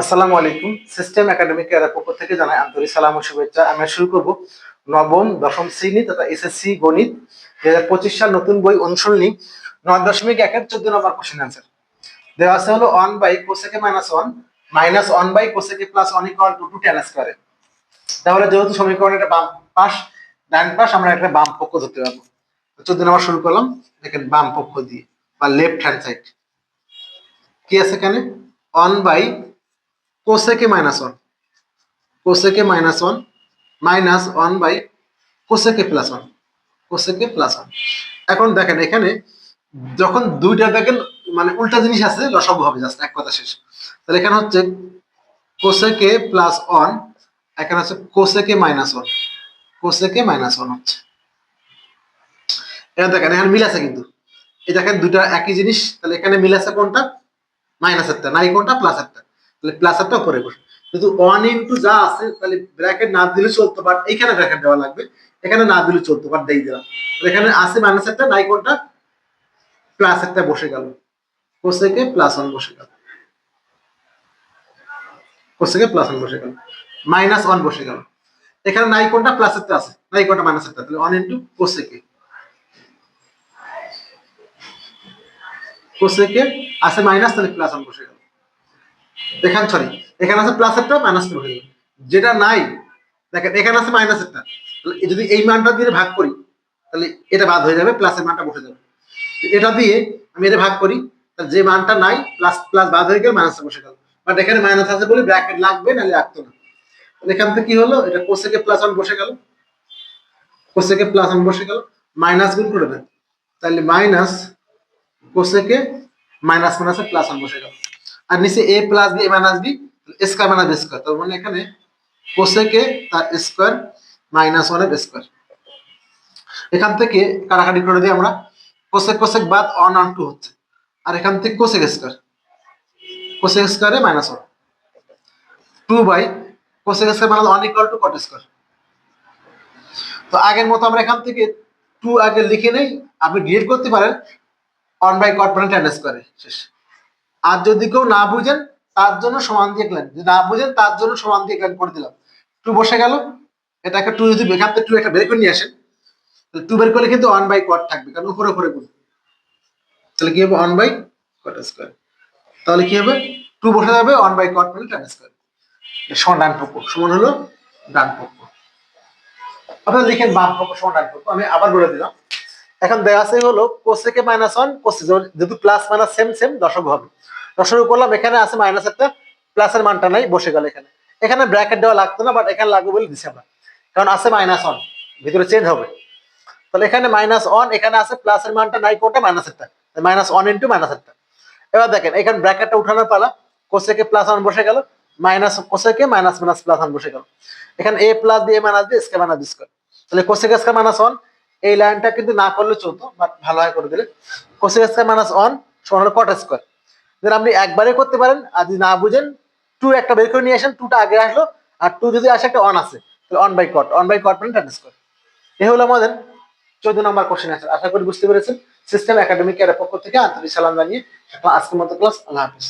আসসালামু আলাইকুম। System academic এর পক্ষ থেকে জানাই আন্তরিক সালাম ও শুভেচ্ছা। আমরা শুরু করব নবম, দশম শ্রেণি তথা এসএসসি গণিত। দুই হাজার পঁচিশ সাল নতুন বই অনুসরণী নয় দশমিক একের চোদ্দ নম্বর কোশ্চেন অ্যান্সার দেওয়া আছে হলো one by cosec minus one minus one by cosec plus one equal two two ten স্কোয়ারে তাহলে যেহেতু সমীকরণ এটা বাম পাশ, ডান পাশ, আমরা একটা বাম পক্ষ ধরতে পারব। চোদ্দ নম্বর শুরু করলাম। দেখেন বাম পক্ষ দিয়ে, বা লেফট হ্যান্ড সাইড কি আছে এখানে? One by cosec minus one cosec minus one minus one by cosec plus one cosec plus one এখন দেখেন এখানে যখন দুইটা দেখেন মানে উল্টা জিনিস আছে লসাগু হবে, জাস্ট এক কথা শেষ। তাহলে এখানে হচ্ছে কোসেকে প্লাস ওয়ান এখানে হচ্ছে cosec minus one cosec minus one হচ্ছে। এটা দেখেন, এখানে মিল আছে কিন্তু। এই দেখেন দুইটা একই জিনিস, তাহলে এখানে মিল আছে কোনটা? মাইনাস একটা নাই কোনটা? প্লাস একটা। তাহলে প্লাস একটা পরে বসে। কিন্তু ওয়ান ইন্টু যা আছে, তাহলে ব্র্যাকেট না দিলে চলতো বাট এইখানে ব্র্যাকেট দেওয়া লাগবে। এখানে না দিলে চলতো বাট দিয়ে দিলাম। এখানে আছে মাইনাস একটা নাই কোনটা প্লাস একটা বসে গেল। কোসেকে প্লাস ওয়ান বসে গেল। কোসেকে প্লাস ওয়ান বসে গেল। মাইনাস ওয়ান বসে গেল। এখানে নাই কোনটা প্লাস একটা আছে। নাই কোনটা মাইনাস একটা। তাহলে ওয়ান ইন্টু কোসেকে কোসেকে আছে মাইনাস তাহলে প্লাস ওয়ান বসে গেল। এখানে সরি এখানে আছে প্লাস একটা মাইনাস একটা বসে যেটা নাই, দেখেন, এখানে আছে মাইনাস একটা। যদি এই মানটা দিয়ে ভাগ করি, তাহলে এটা বাদ হয়ে যাবে প্লাসের মানটা বসে যাবে। এটা দিয়ে আমি এটা ভাগ করি যে মানটা নাই প্লাস প্লাস বাদ হয়ে গেল মাইনাসটা বসে গেল। বাট এখানে মাইনাস আছে বলে ব্র্যাকেট লাগবে, নাহলে লাগতো না। এখান থেকে কি হলো, এটা কোসেকে প্লাস ওয়ান বসে গেল। কোসেকে প্লাস ওয়ান বসে গেল মাইনাস গুণ করে দেন। তাহলে মাইনাস কোসেকে মাইনাস মাইনাসে প্লাস ওয়ান বসে গেল। আর নিচে A plus B minus B square minus square তার মানে এখানে কোসেকে তার স্কোয়ার মাইনাস ওয়ানের স্কোয়ার এখান থেকে কাটাকাটি করে দিই আমরা কোসেক কোসেক বাদ ওয়ান আর টু হচ্ছে। আর এখান থেকে কোসেক স্কোয়ার কোসেক স্কোয়ারে minus one two by cosec square minus one equal two cot square তো আগের মতো আমরা এখান থেকে টু আগে লিখে নেই। আপনি ডিলিট করতে পারেন। ওয়ান বাই কট মানে টেন স্কোয়ারে শেষ। আর যদি কেউ না বুঝেন, তার জন্য সমান দিয়ে গেলেন যদি না বুঝেন, তার জন্য সমান দিয়ে গেলেন করে দিলাম। টু বসে গেল। এটাকে টু যদি এখান থেকে টু একটা বের করে নিয়ে আসেন টু বের করলে কিন্তু ওয়ান বাই কট থাকবে, কারণ উপরে উপরে গুণ। তাহলে কি হবে? ওয়ান বাই কট স্কোয়ার তাহলে কি হবে? টু বসে যাবে ওয়ান বাই কট মানে টেন স্কোয়ার সমান ডান পক্ষ। সমান হলো ডান পক্ষ। আপনারা লিখেন বাম পক্ষ, সমান ডান পক্ষ। আমি আবার বলে দিলাম। এখন দেওয়া আছে হলো কোসেকে মাইনাস ওয়ান কোসে যেহেতু প্লাস মাইনাস সেম সেম দশক হবে দশক করলাম, এখানে আছে মাইনাস একটা প্লাসের মানটা নাই, বসে গেল এখানে। এখানে ব্র্যাকেট দেওয়া লাগতো না বাট এখানে লাগবে বলে দিছি আমরা। কারণ আছে মাইনাস ওয়ান ভিতরে চেঞ্জ হবে। তাহলে এখানে মাইনাস ওয়ান এখানে আছে প্লাসের মানটা নাই কোনটা মাইনাস একটা। মাইনাস ওয়ান ইন্টু মাইনাস একটা। এবার দেখেন, এখানে ব্র্যাকেটটা উঠানোর পালা কোসেকে প্লাস ওয়ান বসে গেল minus cosec minus minus plus one বসে গেল। এখানে এ প্লাস দিয়ে মাইনাস দিয়ে স্কে মাইনাস স্কোয়ার তাহলে কোসেক স্কোয়ার মাইনাস ওয়ান এই লাইনটা কিন্তু না করলে চলতো বাট ভালো হয় করে দিলে। কোসেক স্কোয়ার মাইনাস ওয়ান সমান হলো কট স্কোয়ার দেন আপনি একবারে করতে পারেন, আর যদি না বুঝেন টু একটা বের করে নিয়ে আসেন টুটা আগে আসলো, আর টু যদি আসে, একটা ওয়ান আছে। তাহলে one by cot one by cot মানে টেন স্কোয়ার এ হলো আমাদের চোদ্দ নম্বর কোশ্চেন আছে আশা করি বুঝতে পেরেছেন। সিস্টেম একাডেমিক এর পক্ষ থেকে আন্তরিক সালাম জানিয়ে, আজকের মতো ক্লাস আল্লাহ হাফিজ।